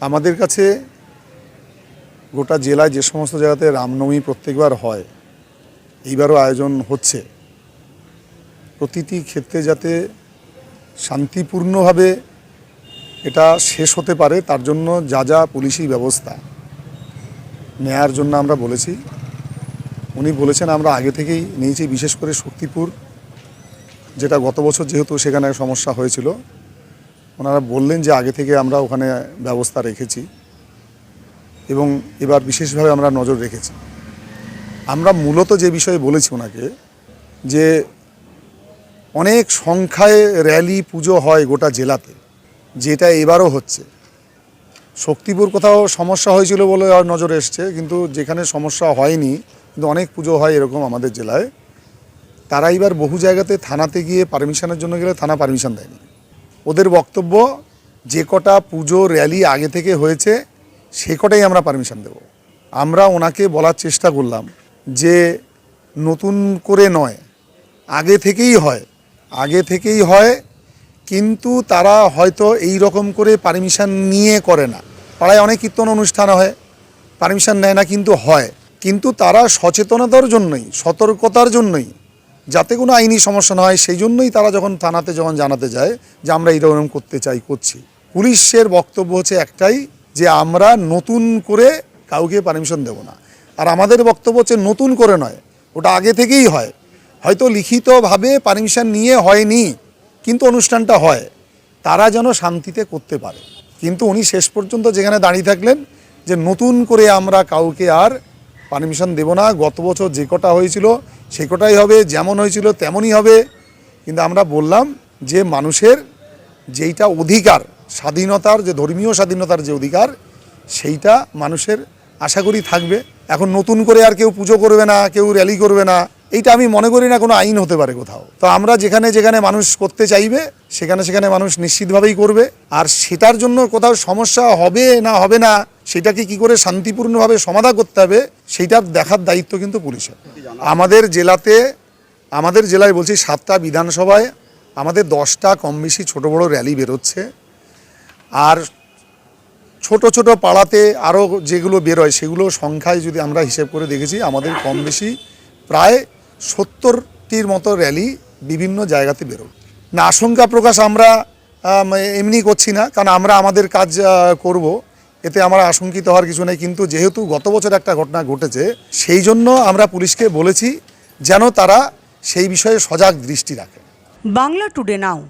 আমাদের কাছে গোটা জেলায় যে সমস্ত জায়গাতে রামনবমী প্রত্যেকবার হয়, এইবারও আয়োজন হচ্ছে। প্রতিটি ক্ষেত্রে যাতে শান্তিপূর্ণভাবে এটা শেষ হতে পারে, তার জন্য যা যা পুলিশি ব্যবস্থা। নেয়ার জন্য আমরা বলেছি, উনি বলেছেন আমরা আগে থেকেই নিয়েছি, বিশেষ করে শক্তিপুর, যেটা গত বছর যেহেতু সেখানে সমস্যা হয়েছিল। ওনারা বললেন যে আগে থেকে আমরা ওখানে ব্যবস্থা রেখেছি এবং এবার বিশেষভাবে আমরা নজর রেখেছি। আমরা মূলত যে বিষয়ে বলেছি ওনাকে, যে অনেক সংখ্যায় র্যালি, পুজো হয় গোটা জেলাতে, যেটা এবারও হচ্ছে। শক্তিপুর কোথাও সমস্যা হয়েছিল বলে আর নজরে এসছে, কিন্তু যেখানে সমস্যা হয়নি, কিন্তু অনেক পুজো হয় এরকম আমাদের জেলায়, তারা এবার বহু জায়গাতে থানাতে গিয়ে পারমিশনের জন্য গেলে থানা পারমিশন দেয়নি। ওদের বক্তব্য, যে কটা পুজো র্যালি আগে থেকে হয়েছে, সে কটাই আমরা পারমিশন দেব। আমরা ওনাকে বলার চেষ্টা করলাম যে নতুন করে নয়, আগে থেকেই হয়, আগে থেকেই হয়, কিন্তু তারা হয়তো এই রকম করে পারমিশন নিয়ে করে না। পাড়ায় অনেক কীর্তন অনুষ্ঠান হয়, পারমিশন নেয় না কিন্তু হয়। কিন্তু তারা সচেতনতার জন্যই, সতর্কতার জন্যই যাতে কোনো আইনি সমস্যা না হয়, সেই জন্যই তারা যখন থানাতে যখন জানাতে যায় যে আমরা এইরকম করতে চাই, করছি। পুলিশের বক্তব্য হচ্ছে একটাই যে আমরা নতুন করে কাউকে পারমিশন দেব না। আর আমাদের বক্তব্য হচ্ছে নতুন করে নয়, ওটা আগে থেকেই হয়। হয়তো লিখিতভাবে পারমিশন নিয়ে হয়নি, কিন্তু অনুষ্ঠানটা হয়। তারা যেন শান্তিতে করতে পারে। কিন্তু উনি শেষ পর্যন্ত যেখানে দাঁড়িয়ে থাকলেন যে নতুন করে আমরা কাউকে আর পারমিশন দেব না, গত বছর যে কটা হয়েছিল সে কটাই হবে, যেমন হয়েছিল তেমনই হবে। কিন্তু আমরা বললাম যে মানুষের যেইটা অধিকার, স্বাধীনতার যে, ধর্মীয় স্বাধীনতার যে অধিকার, সেইটা মানুষের আশা করি থাকবে। এখন নতুন করে আর কেউ পুজো করবে না, কেউ র্যালি করবে না। এইটা আমি মনে করি না কোনো আইন হতে পারে কোথাও। তো আমরা যেখানে যেখানে মানুষ করতে চাইবে, সেখানে সেখানে মানুষ নিশ্চিতভাবেই করবে। আর সেটার জন্য কোথাও সমস্যা হবে না হবে না, সেটাকে কি করে শান্তিপূর্ণভাবে সমাধা করতে হবে সেইটার দেখার দায়িত্ব কিন্তু পুলিশের। আমাদের জেলাতে, আমাদের জেলায় বলছি সাতটা বিধানসভায়, আমাদের দশটা কম বেশি ছোটো বড়ো র্যালি বেরোচ্ছে। আর ছোট ছোট পাড়াতে আরও যেগুলো বেরোয়, সেগুলো সংখ্যায় যদি আমরা হিসেব করে দেখেছি, আমাদের কম বেশি প্রায় সত্তরটির মতো র্যালি বিভিন্ন জায়গাতে বেরোল না, আশঙ্কা প্রকাশ আমরা এমনি করছি না, কারণ আমরা আমাদের কাজ করব। এতে আমরা আশঙ্কিত হওয়ার কিছু নেই, কিন্তু যেহেতু গত বছর একটা ঘটনা ঘটেছে, সেই জন্য আমরা পুলিশকে বলেছি যেন তারা সেই বিষয়ে সজাগ দৃষ্টি রাখে। বাংলা টুডে নাও